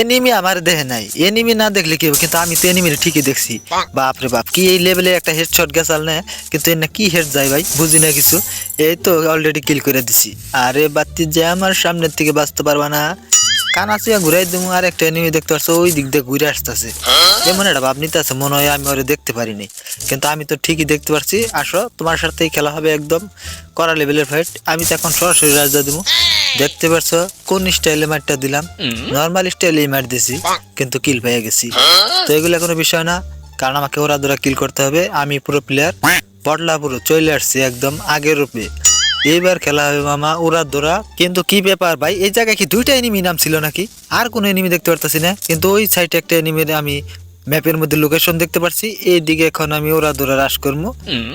Enemy আমার দেহে নাই। এনিমি না দেখলে কি হবে? কিন্তু আমি তো এনিমির ঠিকই দেখছি। বাপ রে বাপ কি এই লেভেলে একটা হেডশট গেছাল না? কিন্তু এর না কি হেড যায় ভাই? বুঝি না কিছু। এই তো অলরেডি কিল করে দিছি। আরে বাতি যে আমার সামনের থেকে বাঁচতে পারবা না। কানাচিয়া ঘুরাই দেবো আর একটা এনিমি দেখতে পাচ্ছ ওই দিক দিয়ে ঘুরে আসতেছে। এমন একটা ভাব নিতে আছে মনে হয় আমি ওরে দেখতে পারিনি। কিন্তু আমি তো ঠিকই দেখতে পারছি। আসো তোমার সাথেই খেলা হবে একদম। কড়া লেভেলের ফাইট আমি তো এখন সরাসরি রাজা দেবো দেখতে পারছ? কোন স্টাইলে মারটা দিলাম? নর্মাল স্টাইলেই মার দিছি কিন্তু কিল পেয়ে গেছি। তো এগুলো কোনো বিষয় না কারণ আমাকে ওরা দুরা কিল করতে হবে। আমি পুরো প্লেয়ার বটলা পুরো চলে আসছি একদম আগের রূপে। এইবার খেলা হবে মামা ওরা দোরা। কিন্তু কি ব্যাপার ভাই এই জায়গায় কি দুইটা এনিমি নাম ছিল নাকি? আর কোনো এনিমি দেখতে পারতাছি না। কিন্তু ওই সাইডে একটা এনিমির আমি ম্যাপের মধ্যে লোকেশন দেখতে পারছি। এই দিকে এখন আমি ওরা দোরা রাশ করব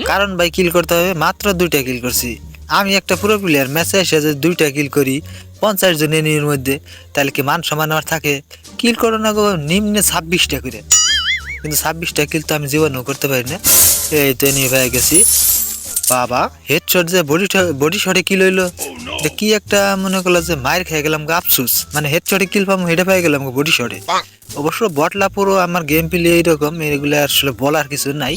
কারণ ভাই কিল করতে হবে মাত্র দুইটা কিল করছি। আমি একটা পুরো প্লেয়ার ম্যাচে এসে যদি দুইটা কিল করি, পঞ্চাশ জন এনিমির মধ্যে, তাহলে কি মান সমান আমার থাকে? কিল করো না গো, নিম্নে ছাব্বিশটা করে। কিন্তু ছাব্বিশটা কিল তো আমি জীবনেও করতে পারি না। এই তো এনিমি ভাই গেছি। বাবা হেডশট যে বডি বডি শটে কিল হইল কি একটা মনে করল যে মায়ের খেয়ে গেলাম গো আফসুস। মানে হেডশটে কিল পাবো হেডে পেয়ে গেলাম বডি শটে অবশ্য বটলা পুরো আমার গেম প্লে এইরকম এগুলো আসলে বলার কিছু নাই।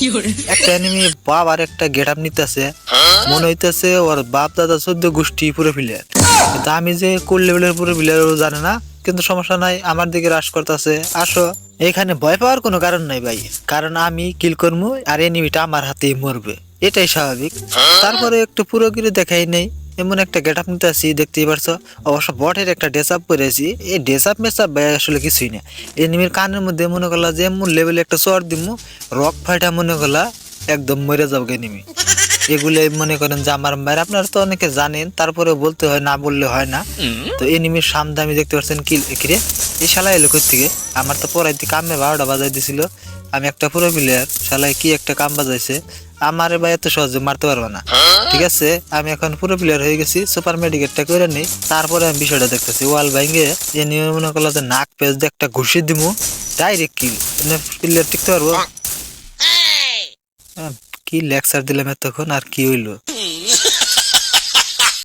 একটা এনিমি বাপ আর একটা গেট আপ নিতেছে মনে হইতেছে ওর বাপ দাদা চোদ্দ গোষ্ঠী পুরো প্লেয়ার কিন্তু আমি যে কোল লেভেলের পুরো প্লেয়ার ও জানে না কিন্তু সমস্যা নাই আমার দিকে রাশ করতেছে। আসো। এখানে ভয় পাওয়ার কোনো কারণ নাই ভাই। কারণ আমি কিল করব আর এনিমিটা আমার হাতেই মরবে। এটাই স্বাভাবিক। তারপরে একটু পুরোপুরি দেখাই নেই। এমন একটা গেট আপ নিতে আসি, দেখতেই পারছ? অবশ্য বটের একটা ড্রেস আপ করেছি। এই ড্রেস আপ মেস আপ আসলে কিছুই না। এনিমির কানের মধ্যে মনে করলা যে এমন লেভেলে একটা চর দিমু, রক ফাইটা মনে করলা একদম মরে যাবে এনিমি। এগুলো মনে করেন যে আমার মায়ের আপনারা তো অনেকে জানেন তারপরে বলতে হয়, না বললে হয় না। তো এনিমির সামনে আমি দেখতে পাচ্ছেন কি কিরে এই শালা এলো থেকে আমার তো পড়াইতে কামে বারোটা বাজাই দিছিল আমি একটা পুরো প্লেয়ার শালায় কি একটা কাম বাজাইছে আমার ভাই এত সহজে মারতে পারবে না। ঠিক আছে? আমি এখন পুরো প্লেয়ার হয়ে গেছি সুপার মেডিকেটটা করে নিই তারপরে আমি বিষয়টা দেখতেছি। ওয়াল ভাঙ্গে যে নিয়ম মনে করল যে নাক পেজ দিয়ে একটা ঘুষি দিমু ডাইরেক্ট কিল প্লেয়ার টিকতে পারব? কি লেকচার দিলাম এতক্ষণ আর কি হইল?